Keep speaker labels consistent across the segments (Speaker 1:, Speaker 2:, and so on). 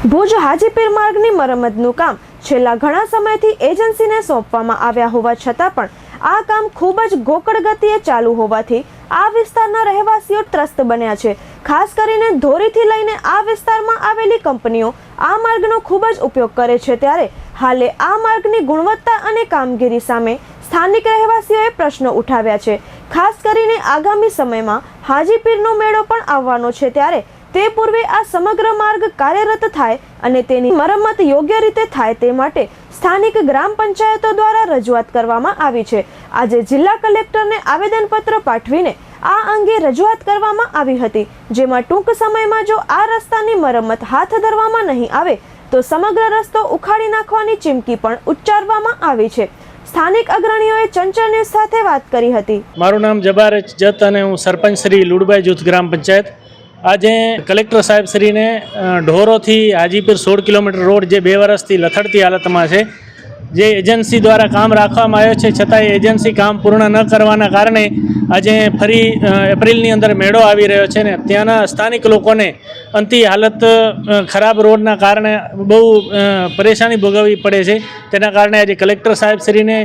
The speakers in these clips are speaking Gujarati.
Speaker 1: ભુજ હાજીપીર માર્ગની મરમ્મતનું કામ છેલ્લા ઘણા સમયથી એજન્સીને સોંપવામાં આવ્યા હોવા છતાં પણ આ કામ ખૂબ જ ગોકળ ગતિએ ચાલુ હોવાથી આ વિસ્તારના રહેવાસીઓ ત્રસ્ત બન્યા છે. ખાસ કરીને ધોરીથી લઈને આ વિસ્તારમાં આવેલી કંપનીઓ આ માર્ગનો ખૂબ જ ઉપયોગ કરે છે ત્યારે હાલે આ માર્ગની ગુણવત્તા અને કામગીરી સામે સ્થાનિક રહેવાસીઓએ પ્રશ્નો ઉઠાવ્યા છે. ખાસ કરીને આગામી સમયમાં હાજીપીરનો મેળો પણ આવવાનો છે ત્યારે તે પૂર્વે આ સમગ્ર માર્ગ કાર્યરત થાય અને તેની મરમ્મત યોગ્ય રીતે થાય તે માટે સ્થાનિક ગ્રામ પંચાયતો દ્વારા રજૂઆત કરવામાં આવી છે. આજે જિલ્લા કલેક્ટરને આવેદનપત્ર પાઠવીને આ અંગે રજૂઆત કરવામાં આવી હતી. જેમાં ટૂંક સમયમાં જો આ રસ્તાની મરમ્મત હાથ ધરવામાં નહીં આવે, તો સમગ્ર રસ્તો ઉખાડી નાખવાની ચીમકી પણ ઉચ્ચારવામાં આવી છે. સ્થાનિક અગ્રણીઓએ ચંચળ ન્યૂઝ સાથે વાત કરી હતી.
Speaker 2: મારું નામ જબાર જત અને હું સરપંચ શ્રી લુડબાઈ જૂથ ગ્રામ પંચાયત આજે કલેક્ટર સાહેબ શ્રીને ઢોરોથી હાજીપીર સોળ કિલોમીટર રોડ જે બે વર્ષથી લથડતી હાલતમાં છે જે એજન્સી દ્વારા કામ રાખવામાં આવ્યો છે છતાં એ એજન્સી કામ પૂર્ણ ન કરવાના કારણે આજે ફરી એપ્રિલની અંદર મેળો આવી રહ્યો છે ને ત્યાંના સ્થાનિક લોકોને અંતિ હાલત ખરાબ રોડના કારણે બહુ પરેશાની ભોગવવી પડે છે. તેના કારણે આજે કલેક્ટર સાહેબ શ્રીને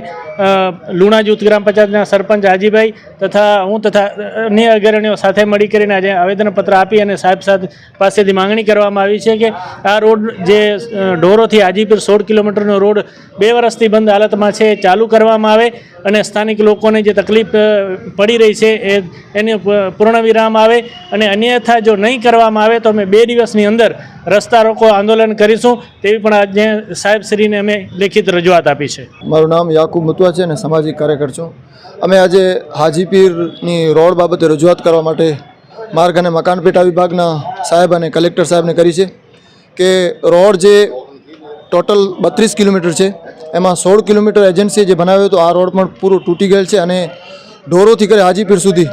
Speaker 2: લુણા જૂથ ગ્રામ પંચાયતના સરપંચ હાજીભાઈ તથા હું તથા અન્ય અગ્રણીઓ સાથે મળી કરીને આજે આવેદનપત્ર આપી અને સાહેબ સાથે પાસેથી માંગણી કરવામાં આવી છે કે આ રોડ જે ઢોરોથી હાજીપુર સોળ કિલોમીટરનો રોડ બે વર્ષથી બંધ હાલતમાં છે, ચાલુ કરવામાં આવે અને સ્થાનિક લોકોને જે તકલીફ પડી રહી છે એ, એને પૂર્ણ વિરામ આવે અને અન્યથા જો નહીં કરવામાં આવે તો અમે બે દિવસની અંદર રસ્તા રોકો આંદોલન કરીશું તેવી પણ આજે સાહેબશ્રીને અમે લેખિત રજૂઆત આપી છે.
Speaker 3: મારું નામ યાકુબ મુતવા છે અને સામાજિક કાર્યકર છું. અમે આજે હાજીપીરની રોડ બાબતે રજૂઆત કરવા માટે માર્ગ અને મકાન પેટા વિભાગના સાહેબ અને કલેક્ટર સાહેબને કરી છે કે રોડ જે ટોટલ બત્રીસ કિલોમીટર છે એમાં સોળ કિલોમીટર એજન્સીએ જે બનાવ્યો હતો, આ રોડ પણ પૂરો તૂટી ગયેલ છે અને ઢોરોથી કરી હાજીપીર સુધી.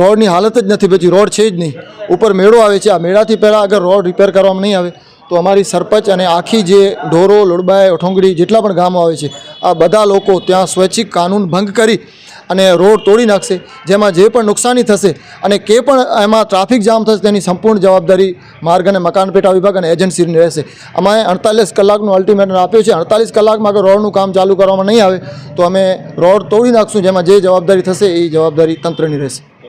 Speaker 3: રોડની હાલત જ નથી બચી, રોડ છે જ નહીં. ઉપર મેળો આવે છે. આ મેળાથી પહેલાં અગર રોડ રિપેર કરવામાં નહીં આવે તો અમારી સરપંચ અને આખી જે ઢોરો લોડબાઈ ઓઠોંગડી જેટલા પણ ગામો આવે છે, આ બધા લોકો ત્યાં સ્વૈચ્છિક કાનૂન ભંગ કરી અને રોડ તોડી નાખશે, જેમાં જે પણ નુકસાની થશે અને કે પણ એમાં ટ્રાફિક જામ થશે તેની સંપૂર્ણ જવાબદારી માર્ગ અને મકાન પેટા વિભાગ અને એજન્સીની રહેશે. અમારે અડતાલીસ કલાકનું અલ્ટિમેટમ આપ્યું છે, અડતાલીસ કલાકમાં અગર રોડનું કામ ચાલુ કરવામાં નહીં આવે, તો અમે રોડ તોડી નાખશું, જેમાં જે જવાબદારી થશે એ જવાબદારી તંત્રની રહેશે.